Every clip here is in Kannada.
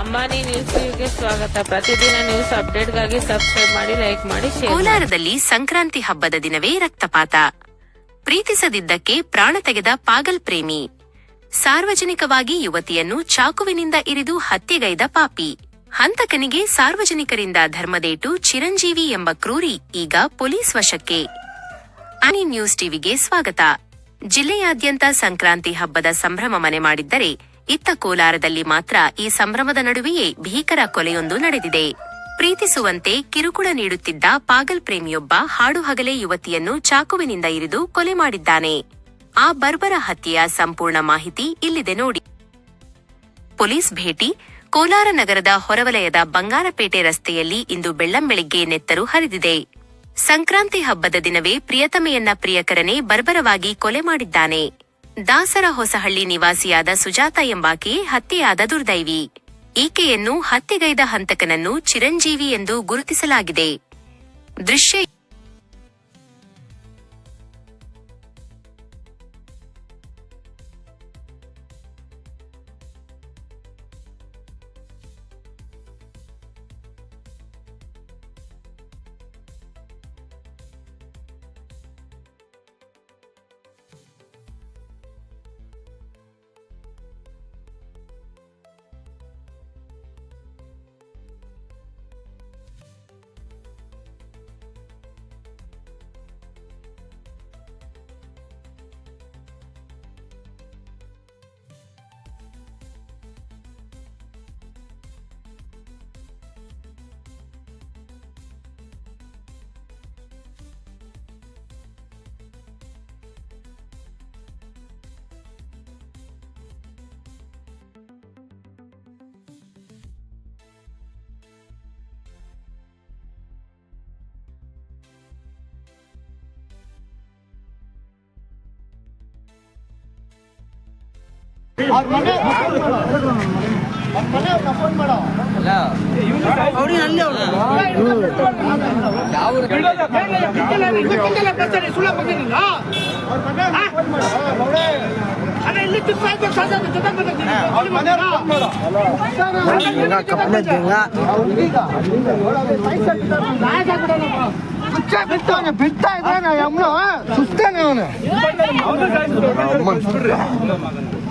ಅಂಬಾನಿ ನ್ಯೂಸ್ಗೆ ಸ್ವಾಗತ. ಪ್ರತಿದಿನ ನ್ಯೂಸ್ ಅಪ್ಡೇಟ್ಗಾಗಿ ಸಬ್ಸ್ಕ್ರೈಬ್ ಮಾಡಿ, ಲೈಕ್ ಮಾಡಿ. ಕೋಲಾರದಲ್ಲಿ ಸಂಕ್ರಾಂತಿ ಹಬ್ಬದ ದಿನವೇ ರಕ್ತಪಾತ. ಪ್ರೀತಿಸದಿದ್ದಕ್ಕೆ ಪ್ರಾಣ ತೆಗೆದ ಪಾಗಲ್ ಪ್ರೇಮಿ. ಸಾರ್ವಜನಿಕವಾಗಿ ಯುವತಿಯನ್ನು ಚಾಕುವಿನಿಂದ ಇರಿದು ಹತ್ಯೆಗೈದ ಪಾಪಿ. ಹಂತಕನಿಗೆ ಸಾರ್ವಜನಿಕರಿಂದ ಧರ್ಮದೇಟು ಚಿರಂಜೀವಿ ಎಂಬ ಕ್ರೂರಿ, ಈಗ ಪೊಲೀಸ್ ವಶಕ್ಕೆ. ಅನಿ ನ್ಯೂಸ್ ಟಿವಿಗೆ ಸ್ವಾಗತ. ಜಿಲ್ಲೆಯಾದ್ಯಂತ ಸಂಕ್ರಾಂತಿ ಹಬ್ಬದ ಸಂಭ್ರಮ ಮನೆ ಮಾಡಿದ್ದರೆ ಇತ್ತ ಕೋಲಾರದಲ್ಲಿ ಮಾತ್ರ ಈ ಸಂಭ್ರಮದ ನಡುವೆಯೇ ಭೀಕರ ಕೊಲೆಯೊಂದು ನಡೆದಿದೆ. ಪ್ರೀತಿಸುವಂತೆ ಕಿರುಕುಳ ನೀಡುತ್ತಿದ್ದ ಪಾಗಲ್ ಪ್ರೇಮಿಯೊಬ್ಬ ಹಾಡು ಹಗಲೇ ಯುವತಿಯನ್ನು ಚಾಕುವಿನಿಂದ ಇರಿದು ಕೊಲೆ ಮಾಡಿದ್ದಾನೆ. ಆ ಬರ್ಬರ ಹತ್ಯೆಯ ಸಂಪೂರ್ಣ ಮಾಹಿತಿ ಇಲ್ಲಿದೆ ನೋಡಿ. ಪೊಲೀಸ್ ಭೇಟಿ, ಕೋಲಾರ ನಗರದ ಹೊರವಲಯದ ಬಂಗಾರಪೇಟೆ ರಸ್ತೆಯಲ್ಲಿ ಇಂದು ಬೆಳ್ಳಂಬೆಳಿಗ್ಗೆ ನೆತ್ತರು ಹರಿದಿದೆ. ಸಂಕ್ರಾಂತಿ ಹಬ್ಬದ ದಿನವೇ ಪ್ರಿಯತಮೆಯನ್ನ ಪ್ರಿಯಕರನೇ ಬರ್ಬರವಾಗಿ ಕೊಲೆ ಮಾಡಿದ್ದಾನೆ. ದಾಸರ ಹೊಸಹಳ್ಳಿ ನಿವಾಸಿಯಾದ ಸುಜಾತ ಎಂಬಾಕೆ ಹತ್ಯೆಯಾದ ದುರ್ದೈವಿ. ಈಕೆಯನ್ನು ಹತ್ಯೆಗೈದ ಹಂತಕನನ್ನು ಚಿರಂಜೀವಿ ಎಂದು ಗುರುತಿಸಲಾಗಿದೆ. ದೃಶ್ಯ ಬಿಡ್ತಾನೆ ಬಿಡ್ತಾ ಇದ್ದಾನೆ ಅವನು ಸುಸ್ತಾನೆ ಅವನು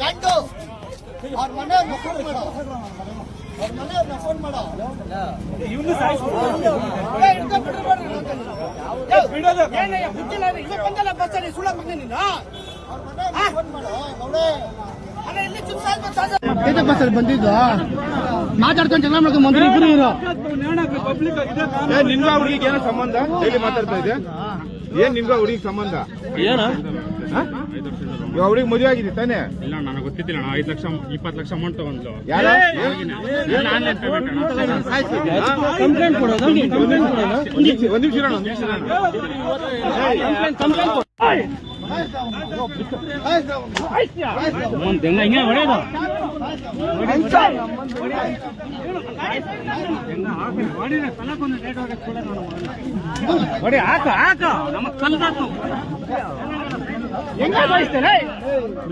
ಗಂಡು ಅವ್ರ ಮನೆಯವ್ರನ್ನ ಫೋನ್ ಮಾಡೋ ಬಸ್ಸಲ್ಲಿ ಬಂದಿದ್ದು ಮಾತಾಡ್ಕೊಂಡು ಜಗಳ ಮಾಡ್ಕೊಂಡು ಮಂತ್ರಿ ಇಬ್ರು ಇರೋ ಏ ನಿನ್ಗ ಹುಡುಗಿಗೆ ಏನೋ ಸಂಬಂಧ? ಡೈಲಿ ಮಾತಾಡ್ತಾ ಇದೆ ಏನ್ ನಿನ್ಗ ಹುಡುಗಿಗೆ ಸಂಬಂಧ? ಏನ? ಹುಡುಗಿ ಮದುವೆ ಆಗಿದೆ ತಾನೇ? ಇಲ್ಲ ನನಗೆ ಗೊತ್ತಿದ್ದಿಲ್ಲ. ಅಣ್ಣ ಐದು ಲಕ್ಷ ಇಪ್ಪತ್ತು ಲಕ್ಷ ಅಮೌಂಟ್ ತಗೊಂಡ್ಲು. ಯಾರ? ಆನ್ಲೈನ್ ಪೇಮೆಂಟ್ ಕಂಪ್ಲೇಂಟ್ ಕೊಡೋದು ಕಂಪ್ಲೇಂಟ್ ಕೊಡೋದು ಒಂದ್ ನಿಮಿಷ ಒಂದ್ ನಿಮಿಷ ಇರೋಣ, ಒಂದ್ ನಿಮಿಷ ಇರೋಣ. ಒಂದು ಹೆಂಗ ಹಿಂಗೆ ಹೊಡೆಯೋದು. ಹೊಡಿ ಹಾಕ ಹಾಕ. ನಮ್ಮ ಕಲ್ದಾತು ಹೆಂಗ ಸಾಯಿಸ್ತೇನೆ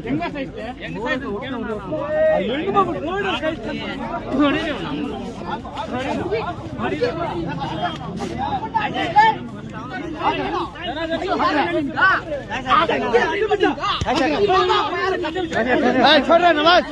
ಹೆಂಗ ಸಾಯಿಸ್ತೆ ಹೆಂಗ ಸಾಯ್ತು ಹೆಂಗ್ ಮಾಡ್ಬಿಟ್ಟು ನೋಡು ಸಾಯಿಸ್ತೆ. ಹೊಡಿರಿ ಅವ್ನ. छोड़ नवाज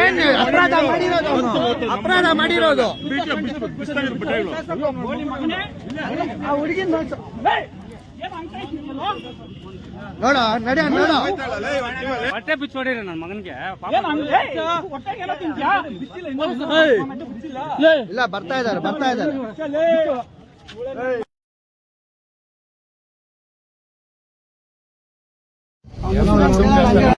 ಏನ್ ಅಪರಾಧ ಮಾಡಿರೋದು? ಅಪರಾಧ ಮಾಡಿರೋದು ಹುಡುಗಿನ ನೋಡ ನಡೆ ನೋಡ. ಹೊಟ್ಟೆ ಬಿಚ್ಚ ಹೊಡೀರಿ ನನ್ನ ಮಗನಿಗೆ. ಇಲ್ಲ ಬರ್ತಾ ಇದಾರೆ ಬರ್ತಾ ಇದಾರೆ